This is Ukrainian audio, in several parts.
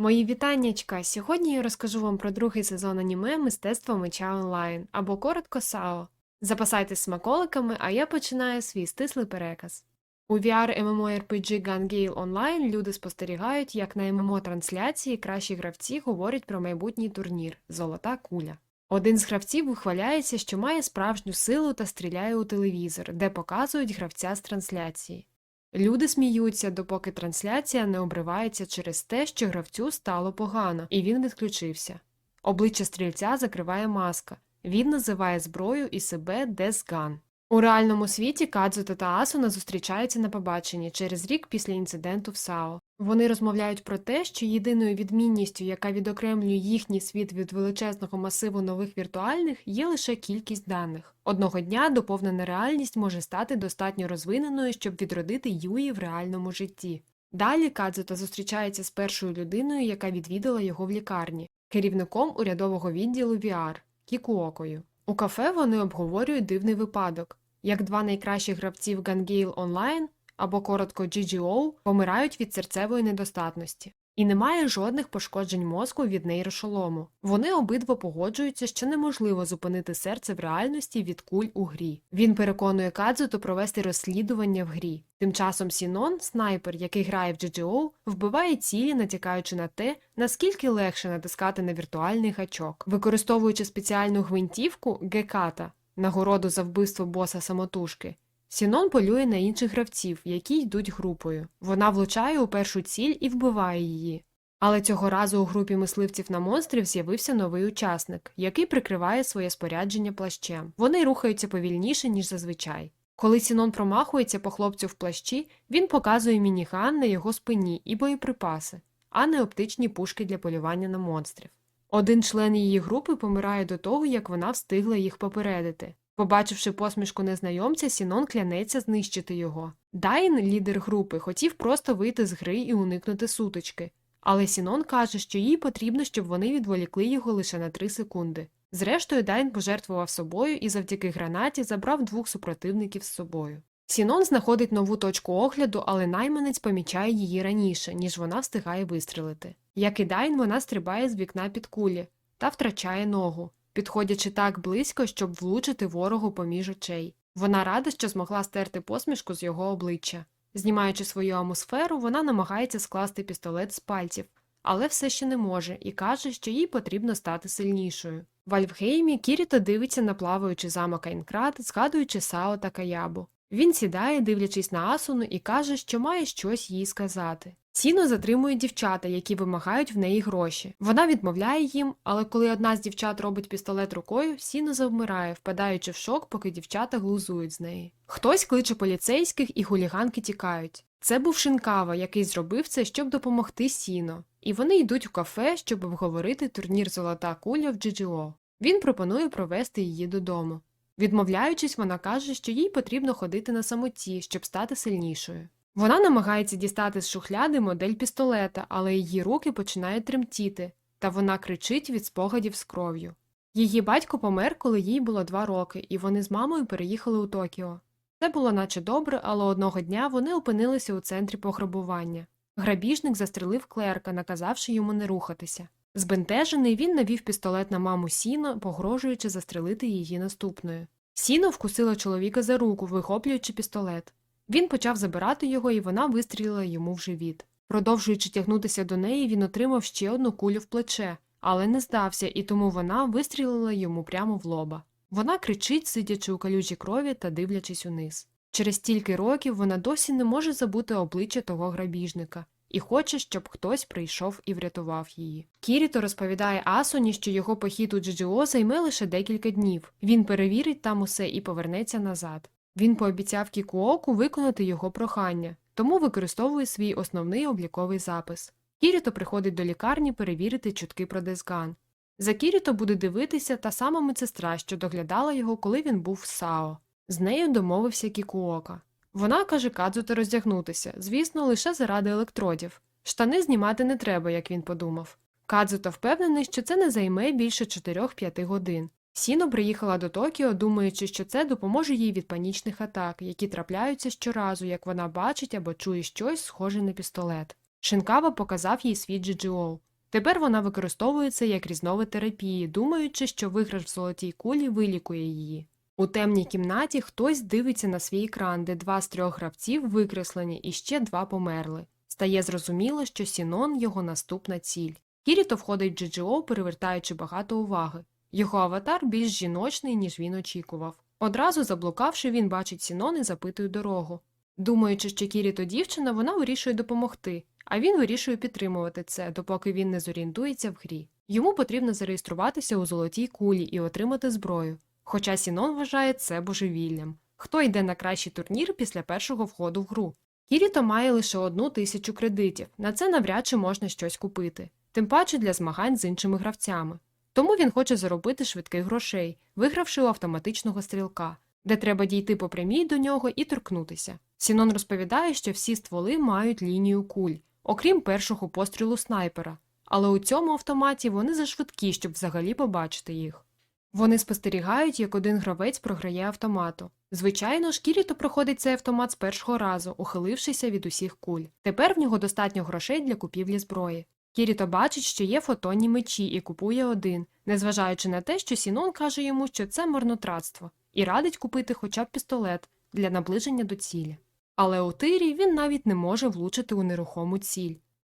Мої вітаннячка! Сьогодні я розкажу вам про другий сезон аніме Мистецтво меча онлайн або коротко САО. Запасайтесь смаколиками, а я починаю свій стислий переказ. У VR MMORPG Gun Gale Online люди спостерігають, як на ММО-трансляції кращі гравці говорять про майбутній турнір Золота куля. Один з гравців вихваляється, що має справжню силу та стріляє у телевізор, де показують гравця з трансляції. Люди сміються, допоки трансляція не обривається через те, що гравцю стало погано, і він відключився. Обличчя стрільця закриває маска. Він називає зброю і себе Десган. У реальному світі Кадзута та Асуна зустрічаються на побаченні через рік після інциденту в САО. Вони розмовляють про те, що єдиною відмінністю, яка відокремлює їхній світ від величезного масиву нових віртуальних, є лише кількість даних. Одного дня доповнена реальність може стати достатньо розвиненою, щоб відродити Юї в реальному житті. Далі Кадзута зустрічається з першою людиною, яка відвідала його в лікарні, керівником урядового відділу VR Кікуокою. У кафе вони обговорюють дивний випадок, як два найкращих гравців Гангейл Онлайн або коротко GGO помирають від серцевої недостатності. І немає жодних пошкоджень мозку від нейрошолому. Вони обидва погоджуються, що неможливо зупинити серце в реальності від куль у грі. Він переконує Кадзуту провести розслідування в грі. Тим часом Сінон, снайпер, який грає в GGO, вбиває цілі, натякаючи на те, наскільки легше натискати на віртуальний гачок. Використовуючи спеціальну гвинтівку Геката, нагороду за вбивство боса самотужки. Сінон полює на інших гравців, які йдуть групою. Вона влучає у першу ціль і вбиває її. Але цього разу у групі мисливців на монстрів з'явився новий учасник, який прикриває своє спорядження плащем. Вони рухаються повільніше, ніж зазвичай. Коли Сінон промахується по хлопцю в плащі, він показує мініган на його спині і боєприпаси, а не оптичні пушки для полювання на монстрів. Один член її групи помирає до того, як вона встигла їх попередити. Побачивши посмішку незнайомця, Сінон клянеться знищити його. Дайн, лідер групи, хотів просто вийти з гри і уникнути сутички, але Сінон каже, що їй потрібно, щоб вони відволікли його лише на три секунди. Зрештою, Дайн пожертвував собою і завдяки гранаті забрав двох супротивників з собою. Сінон знаходить нову точку огляду, але найманець помічає її раніше, ніж вона встигає вистрелити. Як і Дайн, вона стрибає з вікна під кулі та втрачає ногу підходячи так близько, щоб влучити ворогу поміж очей. Вона рада, що змогла стерти посмішку з його обличчя. Знімаючи свою амосферу, вона намагається скласти пістолет з пальців, але все ще не може і каже, що їй потрібно стати сильнішою. В Альфгеймі Кіріто дивиться на плаваючий замок Айнкрат, згадуючи Сао та Каябу. Він сідає, дивлячись на Асуну, і каже, що має щось їй сказати. Сіно затримує дівчата, які вимагають в неї гроші. Вона відмовляє їм, але коли одна з дівчат робить пістолет рукою, сіно завмирає, впадаючи в шок, поки дівчата глузують з неї. Хтось кличе поліцейських і хуліганки тікають. Це був Шинкава, який зробив це, щоб допомогти сіно. І вони йдуть в кафе, щоб обговорити турнір Золота куля в GGO. Він пропонує провести її додому. Відмовляючись, вона каже, що їй потрібно ходити на самоті, щоб стати сильнішою. Вона намагається дістати з шухляди модель пістолета, але її руки починають тремтіти, та вона кричить від спогадів з кров'ю. Її батько помер, коли їй було два роки, і вони з мамою переїхали у Токіо. Це було наче добре, але одного дня вони опинилися у центрі пограбування. Грабіжник застрелив клерка, наказавши йому не рухатися. Збентежений він навів пістолет на маму Сіно, погрожуючи застрелити її наступною. Сіно вкусила чоловіка за руку, вихоплюючи пістолет. Він почав забирати його, і вона вистрілила йому в живіт. Продовжуючи тягнутися до неї, він отримав ще одну кулю в плече, але не здався, і тому вона вистрілила йому прямо в лоба. Вона кричить, сидячи у калюжі крові та дивлячись униз. Через стільки років вона досі не може забути обличчя того грабіжника і хоче, щоб хтось прийшов і врятував її. Кіріто розповідає Асоні, що його похід у Джиджіо займе лише декілька днів. Він перевірить там усе і повернеться назад. Він пообіцяв Кікуоку виконати його прохання, тому використовує свій основний обліковий запис. Кіріто приходить до лікарні перевірити чутки про Дезган. За Кіріто буде дивитися та сама медсестра, що доглядала його, коли він був в САО. З нею домовився Кікуока. Вона каже Кадзуто роздягнутися, звісно, лише заради електродів. Штани знімати не треба, як він подумав. Кадзуто впевнений, що це не займе більше 4-5 годин. Сіно приїхала до Токіо, думаючи, що це допоможе їй від панічних атак, які трапляються щоразу, як вона бачить або чує щось схоже на пістолет. Шинкава показав їй свій GGO. Тепер вона використовує це як різновид терапії, думаючи, що виграш в золотій кулі вилікує її. У темній кімнаті хтось дивиться на свій екран, де два з трьох гравців викреслені і ще два померли. Стає зрозуміло, що Сінон його наступна ціль. Кіріто входить в GGO, перевертаючи багато уваги. Його аватар більш жіночний, ніж він очікував. Одразу заблукавши, він бачить Сінон і запитує дорогу. Думаючи, що Кіріто дівчина, вона вирішує допомогти, а він вирішує підтримувати це, допоки він не зорієнтується в грі. Йому потрібно зареєструватися у золотій кулі і отримати зброю. Хоча Сінон вважає це божевіллям. Хто йде на кращий турнір після першого входу в гру? Кіріто має лише одну тисячу кредитів, на це навряд чи можна щось купити, тим паче для змагань з іншими гравцями. Тому він хоче заробити швидких грошей, вигравши у автоматичного стрілка, де треба дійти по прямій до нього і торкнутися. Сінон розповідає, що всі стволи мають лінію куль, окрім першого пострілу снайпера, але у цьому автоматі вони зашвидкі, щоб взагалі побачити їх. Вони спостерігають, як один гравець програє автомату. Звичайно, ж, Кіріто проходить цей автомат з першого разу, ухилившися від усіх куль. Тепер в нього достатньо грошей для купівлі зброї. Кіріто бачить, що є фотонні мечі і купує один, незважаючи на те, що Сінон каже йому, що це марнотратство, і радить купити хоча б пістолет для наближення до цілі. Але у тирі він навіть не може влучити у нерухому ціль.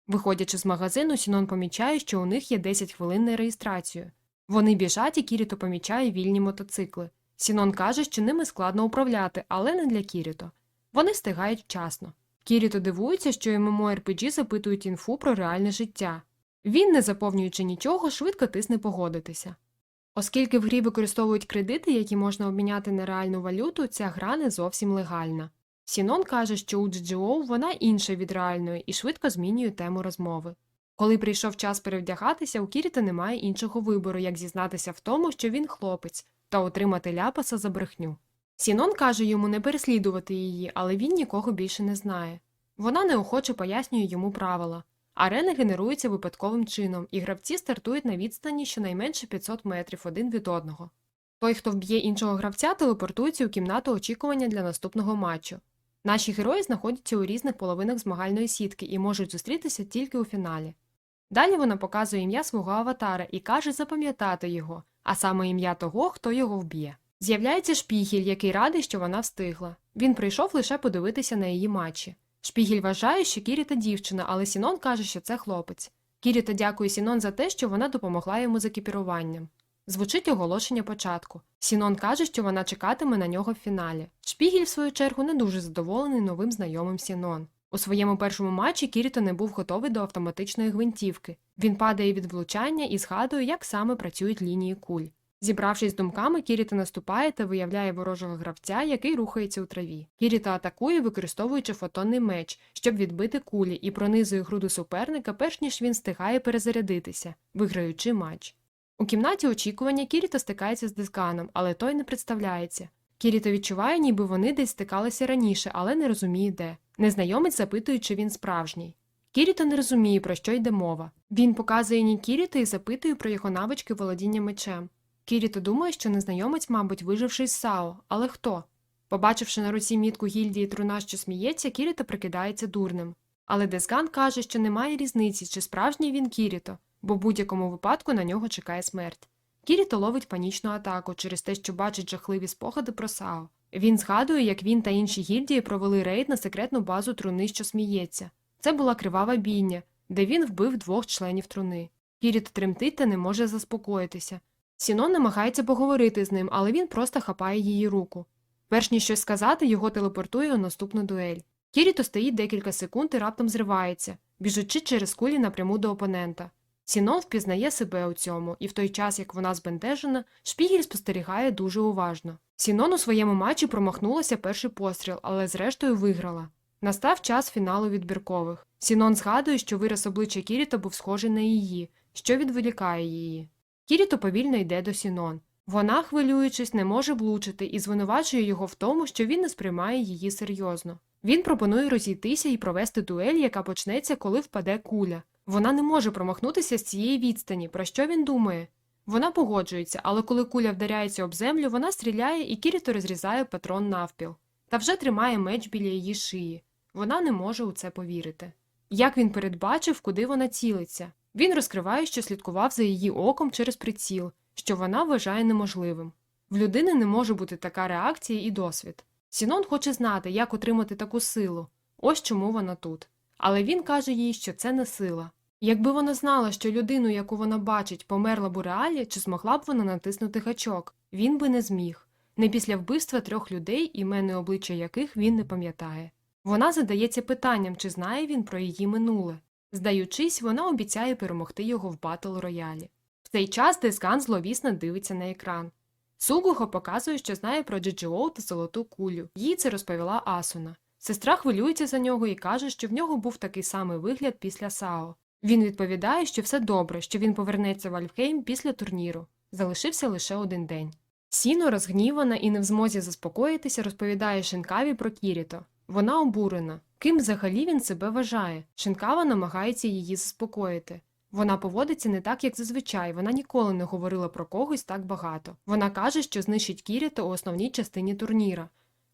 Виходячи з магазину, Сінон помічає, що у них є 10 хвилин на реєстрацію. Вони біжать, і Кіріто помічає вільні мотоцикли. Сінон каже, що ними складно управляти, але не для Кіріто. Вони встигають вчасно. Кіріто дивується, що MMORPG запитують інфу про реальне життя. Він, не заповнюючи нічого, швидко тисне погодитися. Оскільки в грі використовують кредити, які можна обміняти на реальну валюту, ця гра не зовсім легальна. Сінон каже, що у GGO вона інша від реальної і швидко змінює тему розмови. Коли прийшов час перевдягатися, у Кіріта немає іншого вибору, як зізнатися в тому, що він хлопець, та отримати ляпаса за брехню. Сінон каже йому не переслідувати її, але він нікого більше не знає. Вона неохоче пояснює йому правила. Арени генеруються випадковим чином, і гравці стартують на відстані щонайменше 500 метрів один від одного. Той, хто вб'є іншого гравця, телепортується у кімнату очікування для наступного матчу. Наші герої знаходяться у різних половинах змагальної сітки і можуть зустрітися тільки у фіналі. Далі вона показує ім'я свого аватара і каже запам'ятати його, а саме ім'я того, хто його вб'є. З'являється шпігіль, який радий, що вона встигла. Він прийшов лише подивитися на її матчі. Шпігіль вважає, що Кіріта дівчина, але Сінон каже, що це хлопець. Кіріта дякує Сінон за те, що вона допомогла йому з екіпіруванням. Звучить оголошення початку. Сінон каже, що вона чекатиме на нього в фіналі. Шпігіль, в свою чергу, не дуже задоволений новим знайомим Сінон. У своєму першому матчі Кіріто не був готовий до автоматичної гвинтівки. Він падає від влучання і згадує, як саме працюють лінії куль. Зібравшись думками, Кіріта наступає та виявляє ворожого гравця, який рухається у траві. Кіріта атакує, використовуючи фотонний меч, щоб відбити кулі, і пронизує груди суперника, перш ніж він встигає перезарядитися, виграючи матч. У кімнаті очікування Кіріта стикається з дисканом, але той не представляється. Кіріта відчуває, ніби вони десь стикалися раніше, але не розуміє де. Незнайомець запитує, чи він справжній. Кіріто не розуміє, про що йде мова. Він показує Ні Кіріто і запитує про його навички володіння мечем. Кіріто думає, що незнайомець, мабуть, виживший з САО, але хто? Побачивши на руці мітку гільдії труна, що сміється, Кіріто прикидається дурним. Але Десган каже, що немає різниці, чи справжній він Кіріто, бо в будь-якому випадку на нього чекає смерть. Кіріто ловить панічну атаку через те, що бачить жахливі спогади про САО. Він згадує, як він та інші гільдії провели рейд на секретну базу труни, що сміється. Це була кривава бійня, де він вбив двох членів труни. Кіріто тремтить та не може заспокоїтися. Сінон намагається поговорити з ним, але він просто хапає її руку. Перш ніж щось сказати, його телепортує у наступну дуель. Кіріто стоїть декілька секунд і раптом зривається, біжучи через кулі напряму до опонента. Сінон впізнає себе у цьому, і в той час, як вона збентежена, шпігель спостерігає дуже уважно. Сінон у своєму матчі промахнулася перший постріл, але зрештою виграла. Настав час фіналу відбіркових. Сінон згадує, що вираз обличчя Кіріто був схожий на її, що відволікає її. Кіріто повільно йде до Сінон. Вона, хвилюючись, не може влучити і звинувачує його в тому, що він не сприймає її серйозно. Він пропонує розійтися і провести дуель, яка почнеться, коли впаде куля. Вона не може промахнутися з цієї відстані, про що він думає. Вона погоджується, але коли куля вдаряється об землю, вона стріляє і Кіріто розрізає патрон навпіл. Та вже тримає меч біля її шиї. Вона не може у це повірити. Як він передбачив, куди вона цілиться? Він розкриває, що слідкував за її оком через приціл, що вона вважає неможливим. В людини не може бути така реакція і досвід. Сінон хоче знати, як отримати таку силу. Ось чому вона тут. Але він каже їй, що це не сила. Якби вона знала, що людину, яку вона бачить, померла б у реалі, чи змогла б вона натиснути гачок, він би не зміг. Не після вбивства трьох людей, імени обличчя яких він не пам'ятає. Вона задається питанням, чи знає він про її минуле. Здаючись, вона обіцяє перемогти його в батл роялі. В цей час Дескан зловісно дивиться на екран. Сугухо показує, що знає про Джиджіоу та золоту кулю. Їй це розповіла Асуна. Сестра хвилюється за нього і каже, що в нього був такий самий вигляд після САО. Він відповідає, що все добре, що він повернеться в Альфхейм після турніру. Залишився лише один день. Сіно, розгнівана і не в змозі заспокоїтися, розповідає Шинкаві про Кіріто. Вона обурена. Ким взагалі він себе вважає? Шинкава намагається її заспокоїти. Вона поводиться не так, як зазвичай, вона ніколи не говорила про когось так багато. Вона каже, що знищить Кіріто у основній частині турніра,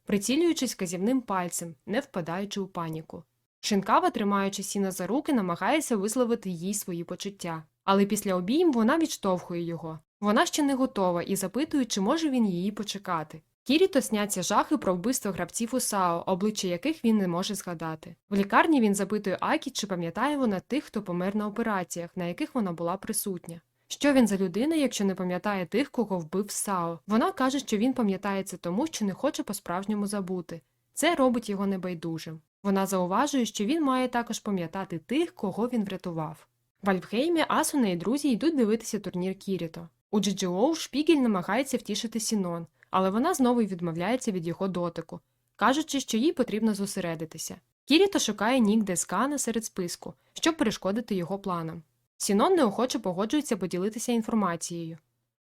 прицілюючись казівним пальцем, не впадаючи у паніку. Шинкава, тримаючи сіна за руки, намагається висловити їй свої почуття. Але після обійм вона відштовхує його. Вона ще не готова і запитує, чи може він її почекати. Кіріто сняться жахи про вбивство гравців у САО, обличчя яких він не може згадати. В лікарні він запитує Акі, чи пам'ятає вона тих, хто помер на операціях, на яких вона була присутня. Що він за людина, якщо не пам'ятає тих, кого вбив САО? Вона каже, що він пам'ятає це тому, що не хоче по-справжньому забути. Це робить його небайдужим. Вона зауважує, що він має також пам'ятати тих, кого він врятував. В Альфхеймі Асуна і друзі йдуть дивитися турнір Кіріто. У Джиджіоу Шпігель намагається втішити Сінон, але вона знову відмовляється від його дотику, кажучи, що їй потрібно зосередитися. Кіріто шукає нік Дескана серед списку, щоб перешкодити його планам. Сінон неохоче погоджується поділитися інформацією,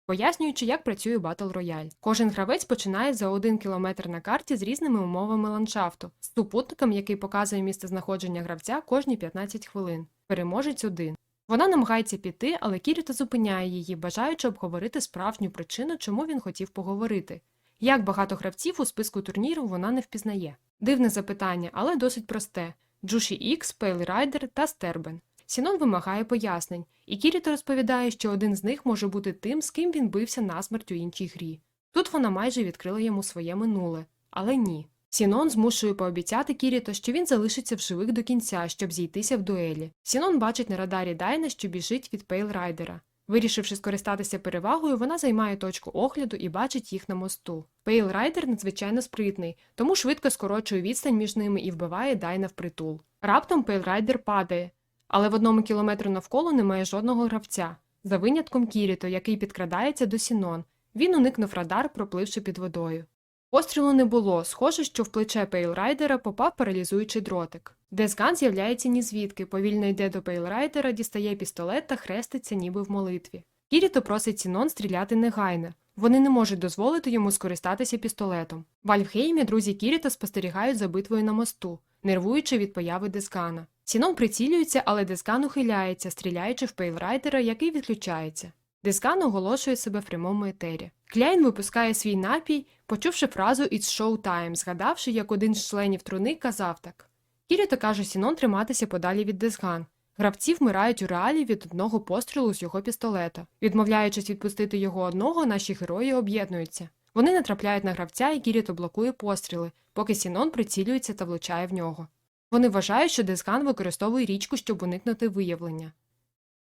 пояснюючи, як працює Батл Рояль. Кожен гравець починає за один кілометр на карті з різними умовами ландшафту, з супутником, який показує місце знаходження гравця кожні 15 хвилин. Переможець один. Вона намагається піти, але Кіріто зупиняє її, бажаючи обговорити справжню причину, чому він хотів поговорити. Як багато гравців у списку турніру вона не впізнає. Дивне запитання, але досить просте: Джуші Ікс, Пейл Райдер та Стербен. Сінон вимагає пояснень, і Кіріто розповідає, що один з них може бути тим, з ким він бився насмерть у іншій грі. Тут вона майже відкрила йому своє минуле, але ні. Сінон змушує пообіцяти Кіріто, що він залишиться в живих до кінця, щоб зійтися в дуелі. Сінон бачить на радарі Дайна, що біжить від Пейл Райдера. Вирішивши скористатися перевагою, вона займає точку огляду і бачить їх на мосту. Пейл Райдер надзвичайно спритний, тому швидко скорочує відстань між ними і вбиває Дайна впритул. Раптом Пейл Райдер падає, але в одному кілометру навколо немає жодного гравця, за винятком Кіріто, який підкрадається до Сінон. Він уникнув радар, пропливши під водою. Пострілу не було, схоже, що в плече Пейлрайдера попав паралізуючий дротик. Десган з'являється нізвідки, повільно йде до Пейлрайдера, дістає пістолет та хреститься, ніби в молитві. Кіріто просить Сінон стріляти негайно. Вони не можуть дозволити йому скористатися пістолетом. В Альфхеймі друзі Кіріто спостерігають за битвою на мосту, нервуючи від появи Дескана. Сінон прицілюється, але Дескан ухиляється, стріляючи в Пейлрайдера, який відключається. Дескан оголошує себе в прямому етері. Кляйн випускає свій напій, почувши фразу «It's show time», згадавши, як один з членів труни казав так. Кіріто каже Сінон триматися подалі від Десган. Гравці вмирають у реалі від одного пострілу з його пістолета. Відмовляючись відпустити його одного, наші герої об'єднуються. Вони натрапляють на гравця, і Кіріто блокує постріли, поки Сінон прицілюється та влучає в нього. Вони вважають, що Десган використовує річку, щоб уникнути виявлення.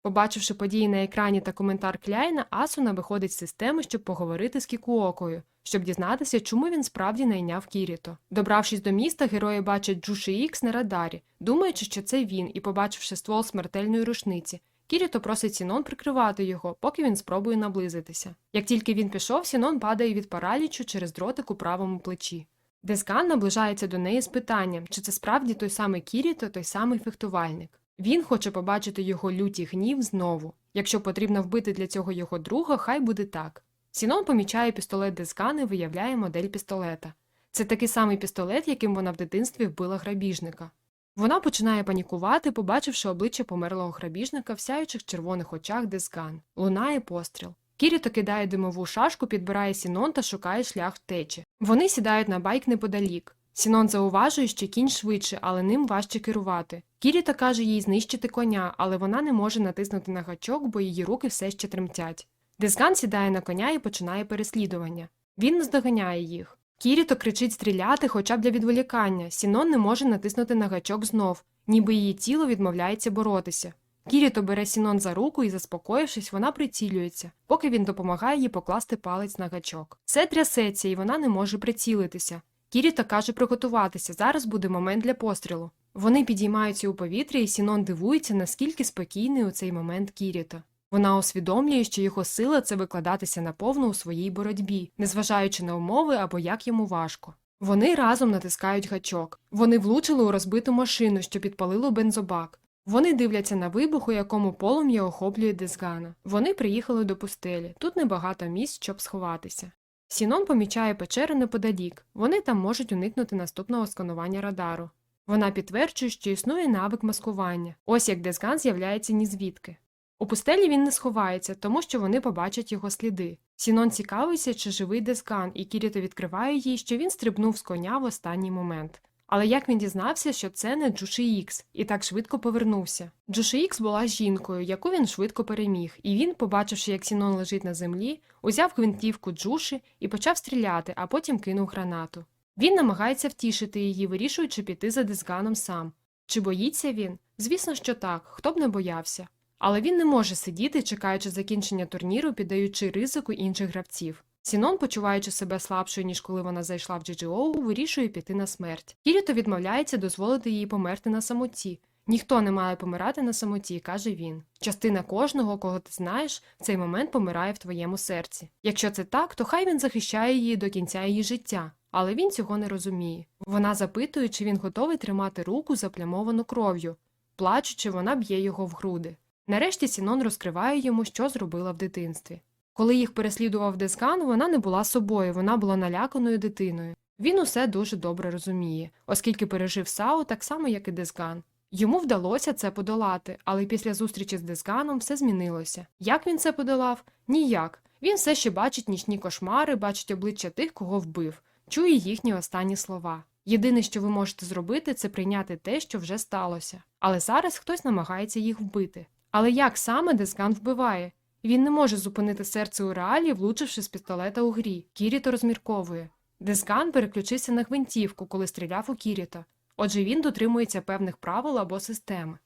Побачивши події на екрані та коментар Кляйна, Асуна виходить з системи, щоб поговорити з Кікуокою, щоб дізнатися, чому він справді найняв Кіріто. Добравшись до міста, герої бачать Джуші Ікс на радарі, думаючи, що це він, і побачивши ствол смертельної рушниці. Кіріто просить Сінон прикривати його, поки він спробує наблизитися. Як тільки він пішов, Сінон падає від паралічу через дротик у правому плечі. Дескан наближається до неї з питанням, чи це справді той самий Кіріто, той самий фехтувальник. Він хоче побачити його люті гнів знову. Якщо потрібно вбити для цього його друга, хай буде так. Сінон помічає пістолет Дескан і виявляє модель пістолета. Це такий самий пістолет, яким вона в дитинстві вбила грабіжника. Вона починає панікувати, побачивши обличчя померлого грабіжника в сяючих червоних очах Дескан. Лунає постріл. Кіріто кидає димову шашку, підбирає Сінон та шукає шлях втечі. Вони сідають на байк неподалік. Сінон зауважує, що кінь швидше, але ним важче керувати. Кіріто каже їй знищити коня, але вона не може натиснути на гачок, бо її руки все ще тремтять. Дезган сідає на коня і починає переслідування. Він наздоганяє їх. Кіріто кричить стріляти хоча б для відволікання. Сінон не може натиснути на гачок знов, ніби її тіло відмовляється боротися. Кіріто бере Сінон за руку і, заспокоївшись, вона прицілюється, поки він допомагає їй покласти палець на гачок. Все трясеться, і вона не може прицілитися. Кіріто каже приготуватися, зараз буде момент для пострілу. Вони підіймаються у повітря, і Сінон дивується, наскільки спокійний у цей момент Кіріто. Вона усвідомлює, що його сила це викладатися наповну у своїй боротьбі, незважаючи на умови або як йому важко. Вони разом натискають гачок. Вони влучили у розбиту машину, що підпалило бензобак. Вони дивляться на вибух, у якому полум'я охоплює Дезгана. Вони приїхали до пустелі. Тут небагато місць, щоб сховатися. Сінон помічає печери неподалік. Вони там можуть уникнути наступного сканування радару. Вона підтверджує, що існує навик маскування. Ось як Дезган з'являється ні звідки. У пустелі він не сховається, тому що вони побачать його сліди. Сінон цікавиться, чи живий Дезган, і Кіріто відкриває їй, що він стрибнув з коня в останній момент. Але як він дізнався, що це не Джуші Ікс, і так швидко повернувся. Джуші Ікс була жінкою, яку він швидко переміг, і він, побачивши, як Сінон лежить на землі, узяв гвинтівку Джуші і почав стріляти, а потім кинув гранату. Він намагається втішити її, вирішуючи піти за Дезганом сам. Чи боїться він? Звісно, що так, хто б не боявся. Але він не може сидіти, чекаючи закінчення турніру, піддаючи ризику інших гравців. Сінон, почуваючи себе слабшою, ніж коли вона зайшла в GGO, вирішує піти на смерть. Кіріто відмовляється дозволити їй померти на самоті. Ніхто не має помирати на самоті, каже він. Частина кожного, кого ти знаєш, в цей момент помирає в твоєму серці. Якщо це так, то хай він захищає її до кінця її життя. Але він цього не розуміє. Вона запитує, чи він готовий тримати руку заплямовану кров'ю. Плачучи, вона б'є його в груди. Нарешті Сінон розкриває йому, що зробила в дитинстві. Коли їх переслідував Дескан, вона не була собою, вона була наляканою дитиною. Він усе дуже добре розуміє, оскільки пережив Сао так само, як і Дезган. Йому вдалося це подолати, але після зустрічі з Дезганом все змінилося. Як він це подолав? Ніяк. Він все ще бачить нічні кошмари, бачить обличчя тих, кого вбив, чує їхні останні слова. Єдине, що ви можете зробити, це прийняти те, що вже сталося. Але зараз хтось намагається їх вбити. Але як саме Дезган вбиває? Він не може зупинити серце у реалі, влучивши з пістолета у грі. Кіріто розмірковує. Дезган переключився на гвинтівку, коли стріляв у Кіріто. Отже, він дотримується певних правил або системи.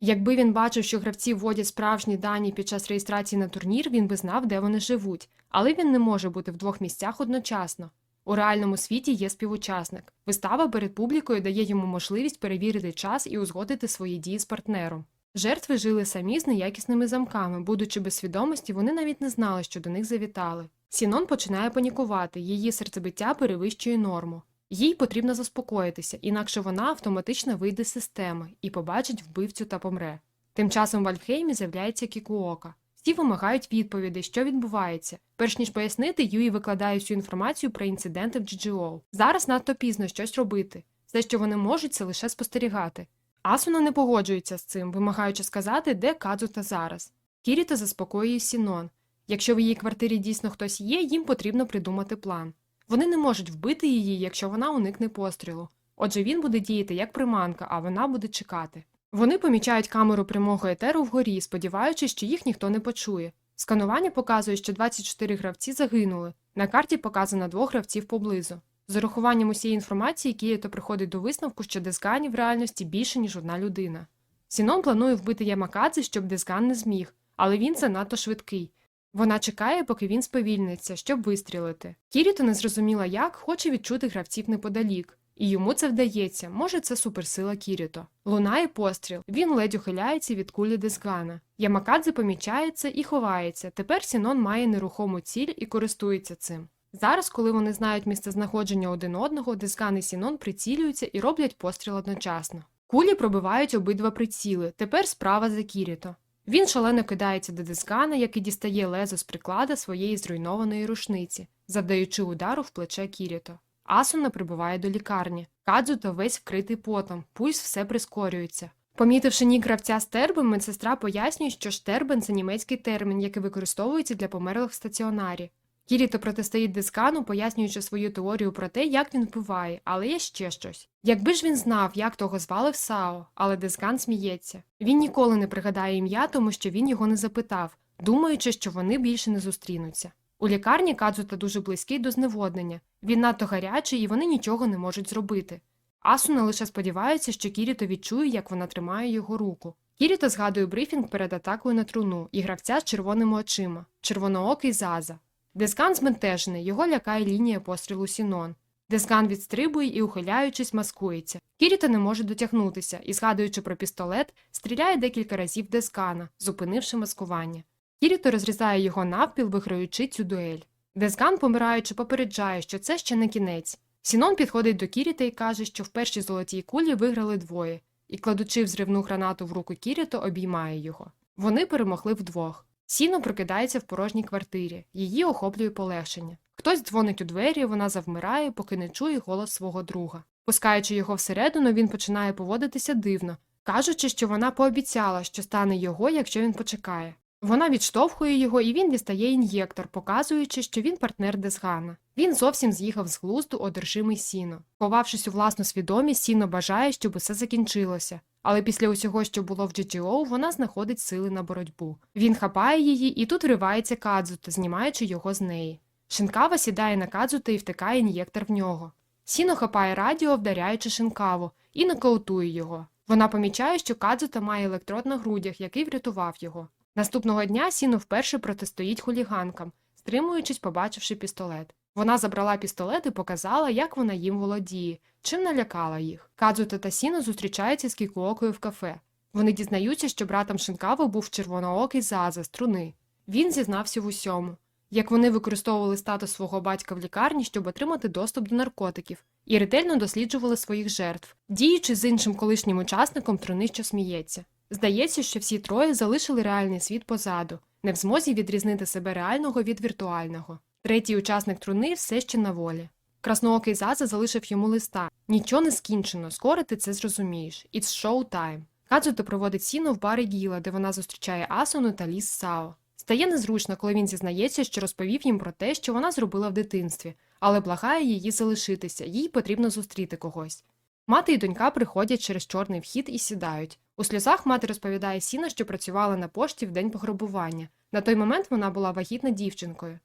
Якби він бачив, що гравці вводять справжні дані під час реєстрації на турнір, він би знав, де вони живуть, але він не може бути в двох місцях одночасно. У реальному світі є співучасник. Вистава перед публікою дає йому можливість перевірити час і узгодити свої дії з партнером. Жертви жили самі з неякісними замками, будучи без свідомості, вони навіть не знали, що до них завітали. Сінон починає панікувати, її серцебиття перевищує норму. Їй потрібно заспокоїтися, інакше вона автоматично вийде з системи і побачить вбивцю та помре. Тим часом в Альфхеймі з'являється Кікуока. Всі вимагають відповідей, що відбувається. Перш ніж пояснити, Юї викладає всю інформацію про інциденти в GGO. Зараз надто пізно щось робити. Все, що вони можуть, це лише спостерігати. Асуна не погоджується з цим, вимагаючи сказати, де Кадзута зараз. Кіріта заспокоює Сінон. Якщо в її квартирі дійсно хтось є, їм потрібно придумати план. Вони не можуть вбити її, якщо вона уникне пострілу. Отже, він буде діяти як приманка, а вона буде чекати. Вони помічають камеру прямого етеру вгорі, сподіваючись, що їх ніхто не почує. Сканування показує, що 24 гравці загинули. На карті показано двох гравців поблизу. З урахуванням усієї інформації Кіїто приходить до висновку, що Дезгані в реальності більше, ніж одна людина. Сінон планує вбити Ямакадзе, щоб Дезган не зміг, але він занадто швидкий. Вона чекає, поки він сповільниться, щоб вистрілити. Кіріто не зрозуміла як, хоче відчути гравців неподалік. І йому це вдається, може, це суперсила Кіріто. Лунає постріл, він ледь ухиляється від кулі Дезгана. Ямакадзе помічає це і ховається. Тепер Сінон має нерухому ціль і користується цим. Зараз, коли вони знають місцезнаходження один одного, Дезган і Сінон прицілюються і роблять постріл одночасно. Кулі пробивають обидва приціли, тепер справа за Кіріто. Він шалено кидається до Дезгана, який дістає лезо з приклада своєї зруйнованої рушниці, завдаючи удару в плече Кіріто. Асуна прибуває до лікарні. Кадзуто весь вкритий потом, пульс все прискорюється. Помітивши нік гравця стербен, медсестра пояснює, що штербен це німецький термін, який використовується для померлих в стаціонарі. Кіріто протистоїть Дескану, пояснюючи свою теорію про те, як він вбиває, але є ще щось. Якби ж він знав, як того звали в Сао, але Дескан сміється. Він ніколи не пригадає ім'я, тому що він його не запитав, думаючи, що вони більше не зустрінуться. У лікарні Кадзута дуже близький до зневоднення. Він надто гарячий і вони нічого не можуть зробити. Асуна лише сподівається, що Кіріто відчує, як вона тримає його руку. Кіріто згадує брифінг перед атакою на труну і гравця з червоними очима, червоноокий Заза. Дескан збентежений, його лякає лінія пострілу Сінон. Дескан відстрибує і, ухиляючись, маскується. Кіріто не може дотягнутися і, згадуючи про пістолет, стріляє декілька разів Дескана, зупинивши маскування. Кіріто розрізає його навпіл, виграючи цю дуель. Дескан, помираючи, попереджає, що це ще не кінець. Сінон підходить до Кіріта і каже, що в першій золотій кулі виграли двоє, і, кладучи взривну гранату в руку Кіріто, обіймає його. Вони перемогли вдвох. Сіно прокидається в порожній квартирі, її охоплює полегшення. Хтось дзвонить у двері, вона завмирає, поки не чує голос свого друга. Пускаючи його всередину, він починає поводитися дивно, кажучи, що вона пообіцяла, що стане його, якщо він почекає. Вона відштовхує його, і він дістає ін'єктор, показуючи, що він партнер Десгана. Він зовсім з'їхав з глузду, одержимий сіно. Ховавшись у власну свідомість, сіно бажає, щоб усе закінчилося. Але після усього, що було в GTO, вона знаходить сили на боротьбу. Він хапає її, і тут вривається Кадзута, знімаючи його з неї. Шинкава сідає на Кадзута і втикає ін'єктор в нього. Сіно хапає радіо, вдаряючи шинкаву, і нокаутує його. Вона помічає, що Кадзута має електрод на грудях, який врятував його. Наступного дня Сіно вперше протистоїть хуліганкам, стримуючись, побачивши пістолет. Вона забрала пістолет і показала, як вона їм володіє, чим налякала їх. Кадзута та Сіно зустрічаються з Кікуокою в кафе. Вони дізнаються, що братом Шинкави був червоноокий Заза з труни. Він зізнався в усьому. Як вони використовували статус свого батька в лікарні, щоб отримати доступ до наркотиків, і ретельно досліджували своїх жертв, діючи з іншим колишнім учасником труни, що сміється. Здається, що всі троє залишили реальний світ позаду, не в змозі відрізнити себе реального від віртуального. Третій учасник труни все ще на волі. Красноокий Заза залишив йому листа. Нічого не скінчено, скоро ти це зрозумієш. It's show time. Кадзуто проводить сіно в барі Гіла, де вона зустрічає Асуну та Ліс Сао. Стає незручно, коли він зізнається, що розповів їм про те, що вона зробила в дитинстві, але благає її залишитися, їй потрібно зустріти когось. Мати і донька приходять через чорний вхід і сідають. У сльозах мати розповідає Сіна, що працювала на пошті в день пограбування. На той момент вона була вагітна дівчинкою.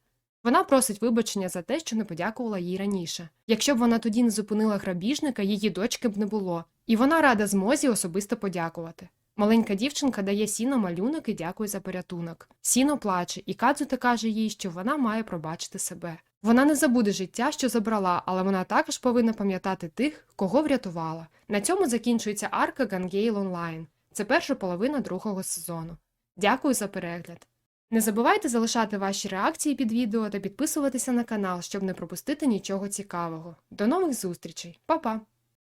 Вона просить вибачення за те, що не подякувала їй раніше. Якщо б вона тоді не зупинила грабіжника, її дочки б не було, і вона рада змозі особисто подякувати. Маленька дівчинка дає сіно малюнок і дякує за порятунок. Сіно плаче, і Кадзута каже їй, що вона має пробачити себе. Вона не забуде життя, що забрала, але вона також повинна пам'ятати тих, кого врятувала. На цьому закінчується арка Гангейл Онлайн. Це перша половина другого сезону. Дякую за перегляд. Не забувайте залишати ваші реакції під відео та підписуватися на канал, щоб не пропустити нічого цікавого. До нових зустрічей, Па-па!